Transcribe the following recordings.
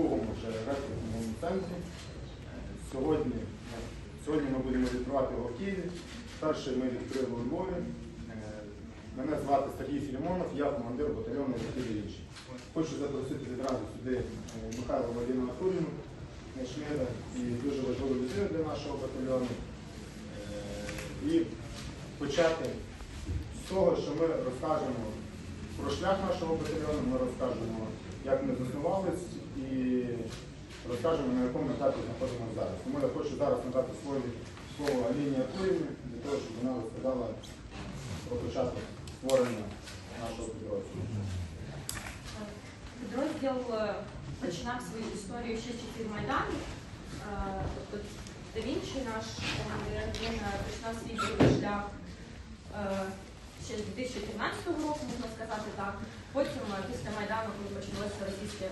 другому вже рекрутному центрі. Сьогодні, сьогодні ми будемо відкривати його в Києві. Перший ми відкрили у Львові. Е, Мене звати Сергій Філімонов, я командир батальйону «Річ». Хочу запросити відразу сюди е, Михайло Валіну Анатоліну і дуже важливу людину для нашого батальйону. Е, І почати з того, що ми розкажемо про шлях нашого батальйону, ми розкажемо, як ми заснувались і розкажемо, на якому етапі знаходимося зараз. Тому я хочу зараз надати слово, слово Аліні Артурівні, для того, щоб вона розказала про початок створення нашого підрозділу. Підрозділ е, починав свою історію ще часів Майдану. Е, Тобто Да Вінчі, наш командир, він е, починав свій шлях ще з 2013 року, можна сказати так. Потім, е, після Майдану, коли почалося російське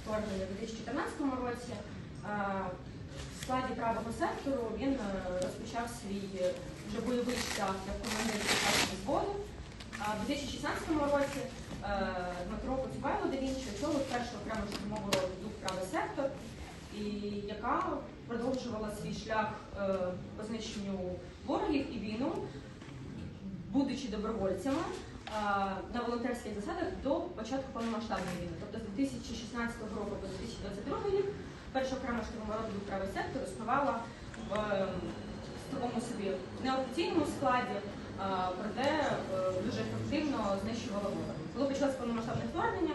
вторгнення у 2014 році, е, в складі правого сектору він е, розпочав свій вже бойовий шлях як командир першого взводу. А в 2016 році Дмитро Коцюбайло да Вінчі очолив першу окрему штурмову роду «Дух правий сектор, і яка продовжувала свій шлях по знищенню ворогів і війну, будучи добровольцями на волонтерських засадах до початку повномасштабної війни. Тобто з 2016 року по 2022 рік перша окрема штурмова «Дух правий сектор існувала в е, такому собі неофіційному складі, проте е, дуже ефективно знищувала ворога. Коли почалося повномасштабне вторгнення,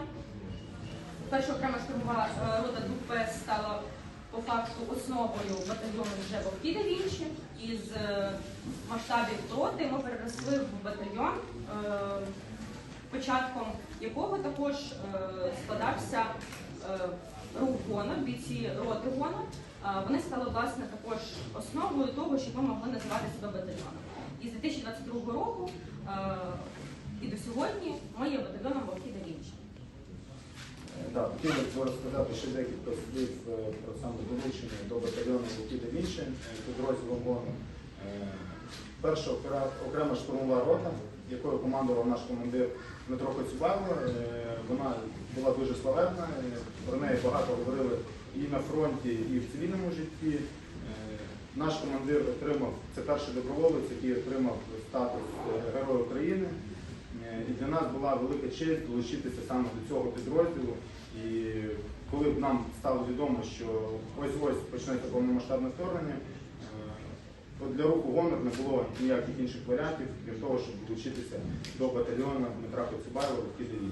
перша окрема штурмова е, рота ДУПС стала по факту основою батальйону вже Вовки да Вінчі. Е, масштабів роти ми переросли в батальйон, е, початком якого також е, складався е, рух гонор, бійці роти гонор. Е, Вони стали власне також основою того, щоб ми могли називати себе батальйоном. І з 2022 року і до сьогодні ми є батальйоном Вовки да Вінчі. Е, Так, хотів би розказати ще декілька слів про саме долучення до батальйону Лукіда Вінче підрозділу ОМОНу. Е, Перша окрема штурмова рота, якою командував наш командир Дмитро Коцюбайло, е, вона була дуже славетна, е, про неї багато говорили і на фронті, і в цивільному житті. Наш командир отримав, це перший доброволець, який отримав статус Героя України. І для нас була велика честь долучитися саме до цього підрозділу. І коли б нам стало відомо, що ось-ось почнеться повномасштабне вторгнення, то для руху гонор не було ніяких інших варіантів, крім того, щоб долучитися до батальйону Дмитра і до Києві.